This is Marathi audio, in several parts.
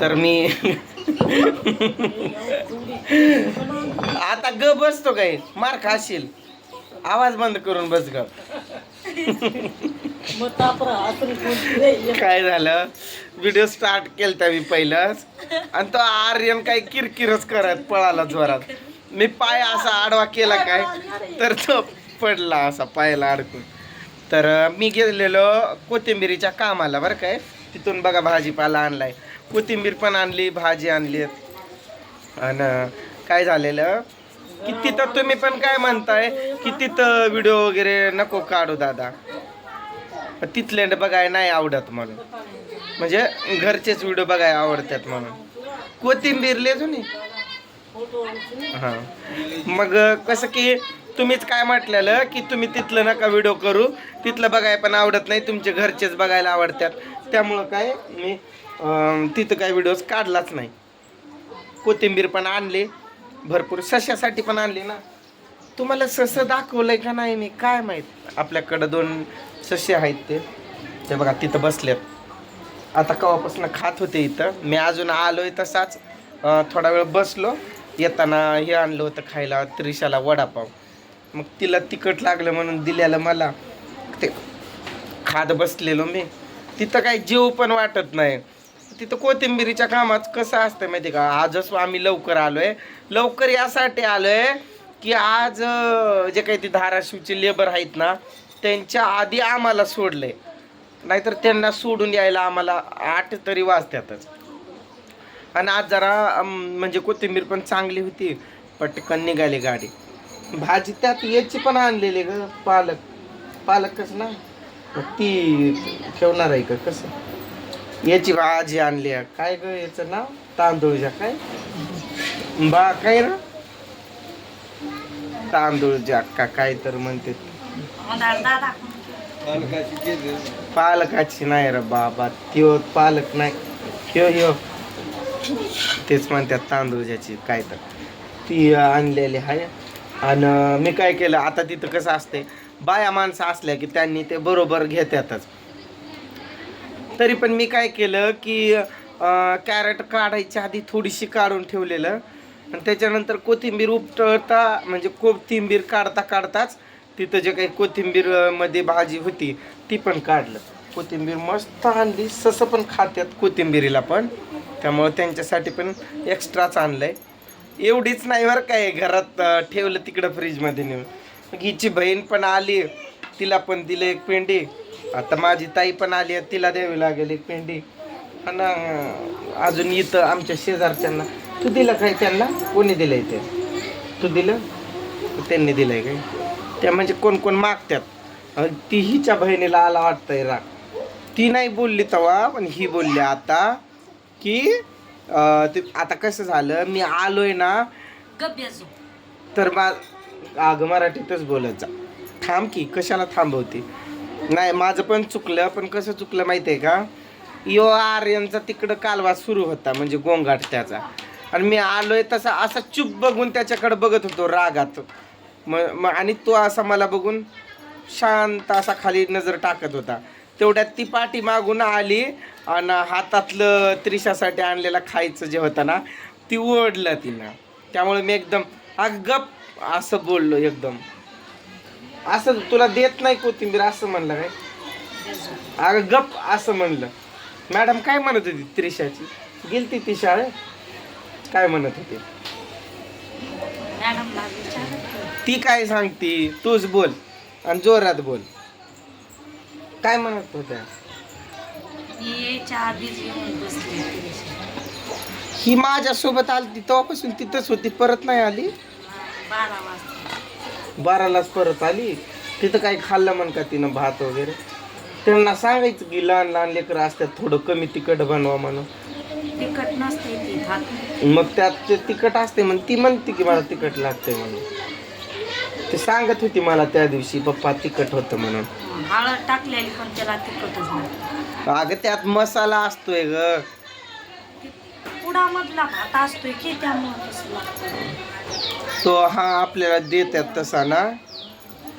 तर मी आता ग बसतो काय? मार खाशील. आवाज बंद करून बस ग. काय झालं? व्हिडिओ स्टार्ट केलता मी पहिलंच. आणि तो आर्यन काय किरकिरच करत पळाला जोरात. मी पाय असा आडवा केला काय? तर तो पडला असा पायाला अडकून. तर मी गेलेलो कोथिंबिरीच्या कामाला बरं काय? तिथून बघा भाजीपाला आणलाय. कोथिंबीर पण आणली भाजी आणली. आणि काय झालेलं? की तिथं तुम्ही पण काय म्हणताय की तिथं व्हिडिओ वगैरे नको काढू दादा. तिथले बघाय नाही आवडत म्हणून. म्हणजे घरचेच व्हिडिओ बघाय आवडतात म्हणून. कोथिंबीर ले जुनी. हां. मग कसं की तुम्हीच काय म्हटलेलं की तुम्ही तिथलं नका व्हिडिओ करू. तिथलं बघाय पण आवडत नाही तुमचे घरचेच बघायला आवडतात. त्यामुळं काय मी तिथं काय व्हिडिओज काढलाच नाही. कोथिंबीर पण आणली भरपूर सशासाठी पण आणली ना. तुम्हाला ससं दाखवलंय का नाही मी काय माहीत? आपल्याकडं दोन ससे आहेत ते. ते बघा तिथं बसलेत. आता कवापासून खात होते इथं. मी अजून आलोय तसाच. थोडा वेळ बसलो. येताना हे आणलं होतं खायला त्रिशाला वडापाव. मग तिला तिखट लागलं म्हणून दिल्याला मला. ते खात बसलेलो मी. तिथं काही जीव पण वाटत नाही. तिथं कोथिंबिरीच्या कामात कसं असतं माहिती का? आजच आम्ही लवकर आलोय. लवकर यासाठी आलोय की आज जे काही ते धाराशिवचे लेबर आहेत ना त्यांच्या आधी आम्हाला सोडलंय. नाहीतर त्यांना सोडून यायला आम्हाला आठ तरी वाजतातच. आणि आज जरा म्हणजे कोथिंबीर पण चांगली होती. पटकन निघाली गाडी. भाजी त्यात याची पण आणलेली ग पालक. पालक कसं ना? ती ठेवणार आहे का? कसं? याची भाजी आणली आहे. काय ग याचं नाव? तांदूळच्या काय? बा काय ना तांदूळच्या का काय तर म्हणते. पालकाची नाही रे बाबा. त्यो पालक नाही. ह्यो ह्यो तेच म्हणतात तांदूळच्याची काय तर. ती आणलेली आहे. आणि मी काय केलं? आता तिथं कसं असते बाया माणसं असल्या की त्यांनी ते बरोबर घेतातच तरी पण मी काय केलं की कॅरेट काढायच्या आधी थोडीशी काढून ठेवलेलं. आणि त्याच्यानंतर कोथिंबीर उपटता म्हणजे कोथिंबीर काढता काढताच तिथं जे काही कोथिंबीरमध्ये भाजी होती ती पण काढलं. कोथिंबीर मस्त आणली ससं पण खात्यात कोथिंबीरीला पण. त्यामुळं त्यांच्यासाठी पण एक्स्ट्राच आणलं आहे एवढीच नाही बरं काय घरात ठेवलं तिकडं फ्रीजमध्ये नेऊन. मग हिची बहीण पण आली तिला पण दिलं एक पेंडी. आता माझी ताई पण आली आहे तिला द्यावी लागेल एक पेंडी. आणि अजून इथं आमच्या शेजारच्यांना. तू दिलं काय त्यांना? कोणी दिलंय ते? तू दिलं? त्यांनी दिलंय काय? त्या म्हणजे कोण कोण मागतात अं, ती हिच्या बहिणीला आला वाटतंय राग. ती नाही बोलली तेव्हा पण ही बोलली आता की अं, ते आता कसं झालं? मी आलोय ना. तर मा अगं मराठीतच बोलत जा. थांब की कशाला थांबवते? नाही माझं पण चुकलं पण कसं चुकलं माहिती आहे का? यो आर्यनचा तिकडं कालवा सुरू होता म्हणजे गोंगाट त्याचा. आणि मी आलोय तसा असा चुप बघून त्याच्याकडे बघत होतो रागात. मग मग आणि तो असा मला बघून शांत असा खाली नजर टाकत होता. तेवढ्यात ती पाठी मागून आली आणि हातातलं त्रिशासाठी आणलेलं खायचं जे होतं ना ती ओढलं तिनं. त्यामुळे मी एकदम अग गप असं बोललो एकदम. असं तुला देत नाही कोथिंबीर असं म्हणलं काय? अगं गप असं म्हणलं. मॅडम काय म्हणत होती त्रिशाची? गेलती ती शाळेत? काय म्हणत होती? ती काय सांगती? तूच बोल आणि जोरात बोल. काय म्हणत होत्या? ही माझ्यासोबत आली ती तेव्हापासून तिथंच होती परत नाही आली? बारा वाजता. बारालाच परत आली. तिथं काही खाल्लं म्हण का तिनं भात वगैरे? त्यांना सांगायचं की लहान लहान लेकरं असतात थोडं कमी तिखट बनवा म्हणून. तिखट नसते ती भात. मग त्यात ते तिखट असते म्हणून ती म्हणते की मला तिखट लागते म्हणून. ते सांगत होती मला त्या दिवशी पप्पा तिखट होतं म्हणून. हळद टाकलेली पण त्याला तिखटच नाही. अगं त्यात मसाला असतोय ग. पुडामधला भात असतोय की त्यामुळे तसं लागतं तो हा आपल्याला देतात तसा ना?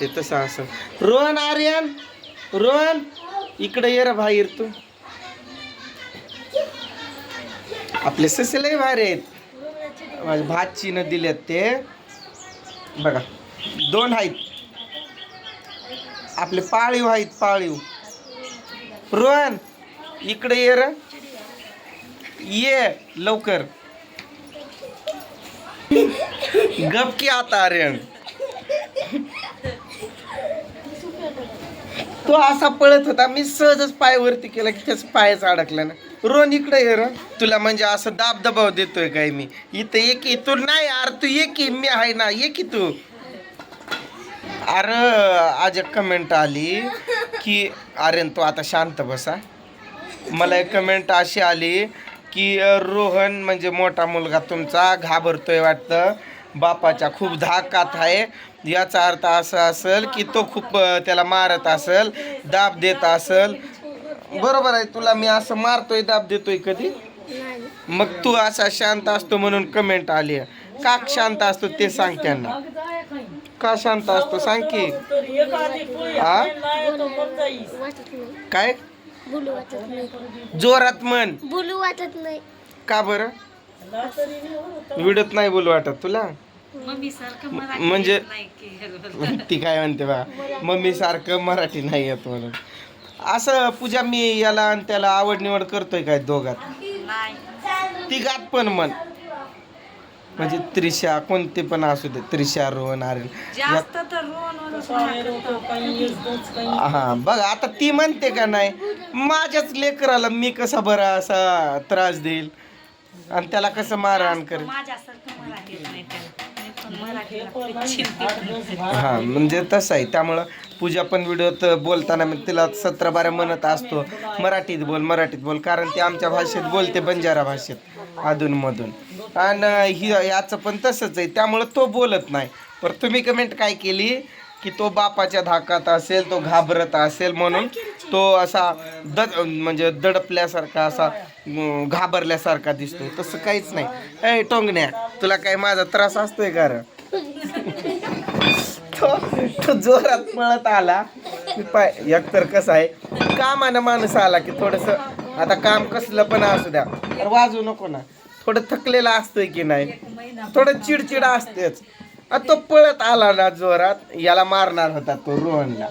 ते तसा असं. रोहन आर्यन! रोहन! इकडे ये रे बाहेर तू. आपले ससे लय आहेत. माझ्या भाचीनं दिल्यात ते. बघा दोन आहेत. आपले पाळीव आहेत पाळीव. रोहन इकडे ये र. ये लवकर. गप की आता आर्यन. तो असा पळत होता मी सहजच पायावरती केला की त्याच पायच अडकला ना रोन इकडे ये रोन. तुला म्हणजे असं दाब दबाव देतोय काय मी? इथं एकी तू नाही अरे तू एकी मी आहे ना ये की तू? अरे आज एक कमेंट आली की आर्यन तू आता शांत बसा. मला एक कमेंट अशी आली की रोहन म्हणजे मोठा मुलगा तुमचा घाबरतोय वाटतं. बापाच्या खूप धाकात आहे. याचा अर्थ असा असेल की तो खूप त्याला मारत असेल दाब देत असेल. बरोबर आहे तुला मी असं मारतोय दाब देतोय कधी? मग तू असा शांत असतो म्हणून कमेंट आली का शांत असतो ते सांग त्यांना. का शांत असतो? सांग की. हा? काय? बोलू वाटत नाही. जोरात म्हण. बोलू वाटत नाही. का बरं? व्हिडिओत नाही बोलू वाटत तुला? मम्मी सारखं म- म्हणजे नाही की ती काय म्हणते बा? मम्मी सारखं मराठी नाही येत म्हणून. असं पूजा मी याला आणि त्याला आवड निवड करतोय काय दोघात? नाही. तिघात पण म्हण. म्हणजे त्रिशा कोणते पण असू दे त्रिशा रोहन आर्यन. या- जास्त तर रोन हा बघ आता ती म्हणते का नाही माझ्याच लेकराला मी कसा बरा असा त्रास देईल? आणि त्याला कसं मारहाण करेल? माझ्यासारखं मराठी येत नाही त्याला. मी पण मराठीला चिंतित हा म्हणजे तसं आहे. त्यामुळं पूजा पण व्हिडिओत बोलताना मी तिला सतरा बारा म्हणत असतो. मराठीत बोल मराठीत बोल कारण ती आमच्या भाषेत बोलते बंजारा भाषेत. अधूनमधून. आणि ही याचं पण तसंच आहे. त्यामुळं तो बोलत नाही. पर तुम्ही कमेंट काय केली? की तो बापाच्या धाकात असेल तो घाबरत असेल म्हणून तो असा दड म्हणजे दडपल्यासारखा असा घाबरल्यासारखा दिसतो तसं काहीच नाही. ए टोंगण्या तुला काय माझा त्रास असतोय का तो तो जोरात पळत आला. पाय एकतर कसं आहे कामानं माणूस आला की थोडस आता काम कसलं पण असू द्या. तर वाजू नको ना. थोडं थकलेला असतोय की नाही? थोडं चिडचिड असतेच. तो पळत आला ना जोरात याला मारणार होता तो रोहनला.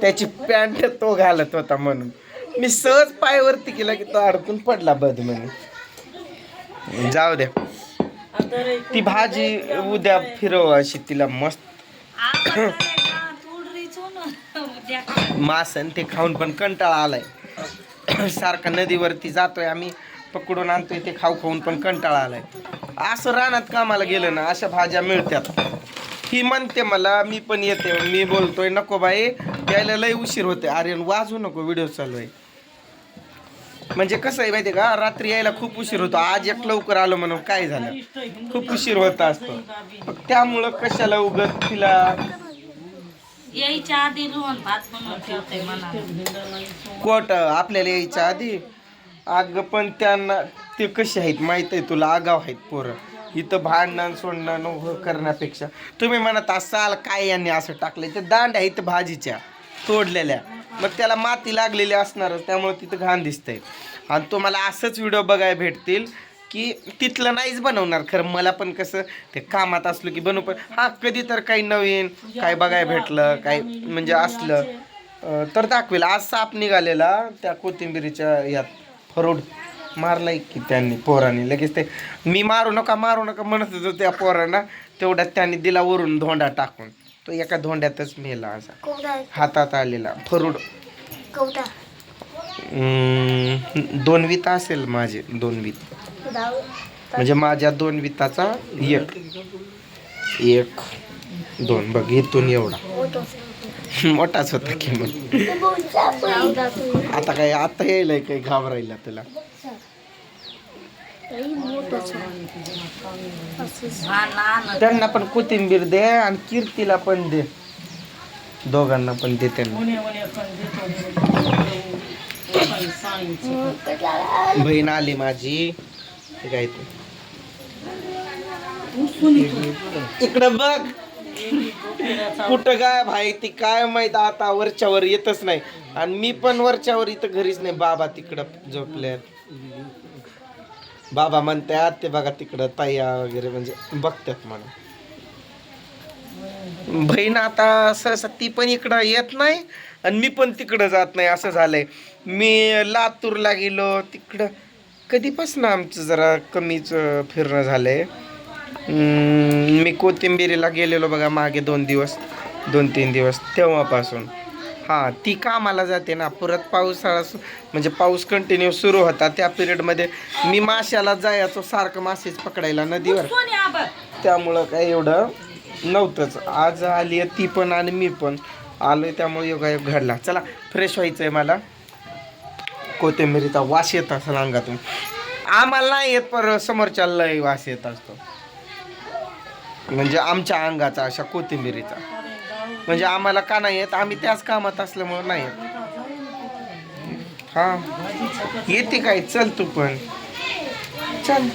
त्याची पॅन्ट तो घालत होता म्हणून. मी सहज पायावरती केला की तो अडकून पडला बद म्हणून. जाऊ द्या. ती भाजी उद्या फिरव अशी तिला मस्त. मास आणि ते खाऊन पण कंटाळा आलाय. सारखा नदीवरती जातोय आम्ही पकडून आणतोय ते खाऊ खाऊन पण कंटाळा आलाय. असं रानात कामाला गेलं ना अशा भाज्या मिळतात. ही म्हणते मला मी पण येते मी बोलतोय नको बाई यायला लय उशीर होते अरे वाजू नको व्हिडिओ चालू आहे. म्हणजे कसं आहे माहिती का रात्री यायला खूप उशीर होतो. आज एक लवकर आलो म्हणून काय झालं? खूप उशीर होत असतो. मग त्यामुळं कशाला उगत तिला? यायच्या आधी बनवून ठेवते मला कोट आपल्याला यायच्या आधी? अग पण त्यांना ते कसे आहेत माहीत आहे तुला? आगाव आहेत पोरं. इथं भांडण सोडणं नको करण्यापेक्षा. तुम्ही म्हणत असाल काय यांनी असं टाकलंय? ते दांड आहेत भाजीच्या तोडलेल्या. मग त्याला माती लागलेली असणारच त्यामुळे तिथं घाण दिसतंय. आणि तुम्हाला असंच व्हिडिओ बघायला भेटतील. की तिथलं नाहीच बनवणार. खरं मला पण कसं ते कामात असलो की बनवू पण हा कधी तर काही नवीन काय बघायला भेटलं काय म्हणजे असलं. तर दाखवेल. आज साप निघालेला त्या कोथिंबिरीच्या यात फरोड मारलाय की त्यांनी पोरांनी. लगेच ते मी मारू नका मारू नका म्हणत होतो त्या पोरांना. तेवढ्यात त्यांनी दिला वरून धोंडा टाकून. तो एका धोंड्यातच मेला असा. हातात आलेला. फरुड. दोन विता असेल माझे दोन वित. म्हणजे माझ्या दोन विताचा एक. एक दोन. बघ इथून एवढा. मोठाच होता की मग. आता काय आता यायलाय काही घाबरायला तुला? त्यांना पण कोथिंबीर दे आणि कीर्तीला पण दे. दोघांना पण दे त्यांना. बहीण आली माझी. काय ते इकडं बघ. कुठं काय भाई ती काय माहीत आता वरच्यावर येतच नाही. आणि मी पण वरच्यावर इथं घरीच नाही. बाबा तिकडं झोपल्यात बाबा म्हणतात ते बघा तिकडं ताया वगैरे म्हणजे बघतात म्हणून. बहीण आता सहसा ती पण इकडं येत नाही आणि मी पण तिकडं जात नाही. असं झालंय. मी लातूरला गेलो तिकडं कधीपासून आमचं जरा कमीच फिरणं झालंय. हम्म, मी कोथिंबिरीला गेलेलो बघा मागे दोन दिवस दोन तीन दिवस तेव्हापासून. हां ती कामाला जाते ना परत पावसाळा म्हणजे पाऊस कंटिन्यू सुरू होता त्या पिरियडमध्ये मी माशाला जायचो सारखं मासेच पकडायला नदीवर. त्यामुळं काय एवढं नव्हतंच. आज आली आहे ती पण आणि मी पण. आलोय त्यामुळे योगायोग घडला. चला फ्रेश व्हायचंय मला. कोथिंबिरीचा वास येत असेल अंगातून. आम्हाला नाही येत पर समोरच्याला वास येत असतो. म्हणजे आमच्या अंगाचा अशा कोथिंबिरीचा. म्हणजे आम्हाला का नाही येत? आम्ही त्याच कामात असल्यामुळे नाही येत. हा. येते काय? चल तू पण. चल.